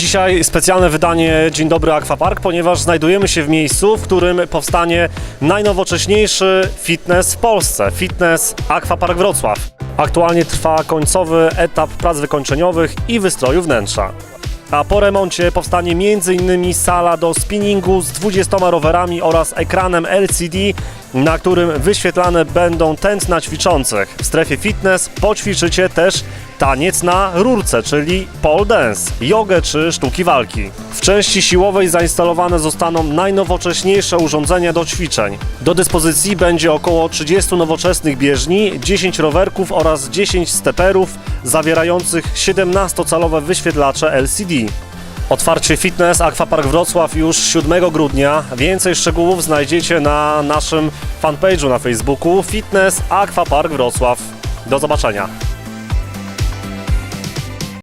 Dzisiaj specjalne wydanie Dzień Dobry Aquapark, ponieważ znajdujemy się w miejscu, w którym powstanie najnowocześniejszy fitness w Polsce. Fitness Aquapark Wrocław. Aktualnie trwa końcowy etap prac wykończeniowych i wystroju wnętrza. A po remoncie powstanie m.in. sala do spinningu z 20 rowerami oraz ekranem LCD, na którym wyświetlane będą tętna ćwiczących. W strefie fitness poćwiczycie też taniec na rurce, czyli pole dance, jogę czy sztuki walki. W części siłowej zainstalowane zostaną najnowocześniejsze urządzenia do ćwiczeń. Do dyspozycji będzie około 30 nowoczesnych bieżni, 10 rowerków oraz 10 steperów zawierających 17-calowe wyświetlacze LCD. Otwarcie Fitness Aquapark Wrocław już 7 grudnia. Więcej szczegółów znajdziecie na naszym fanpage'u na Facebooku Fitness Aquapark Wrocław. Do zobaczenia.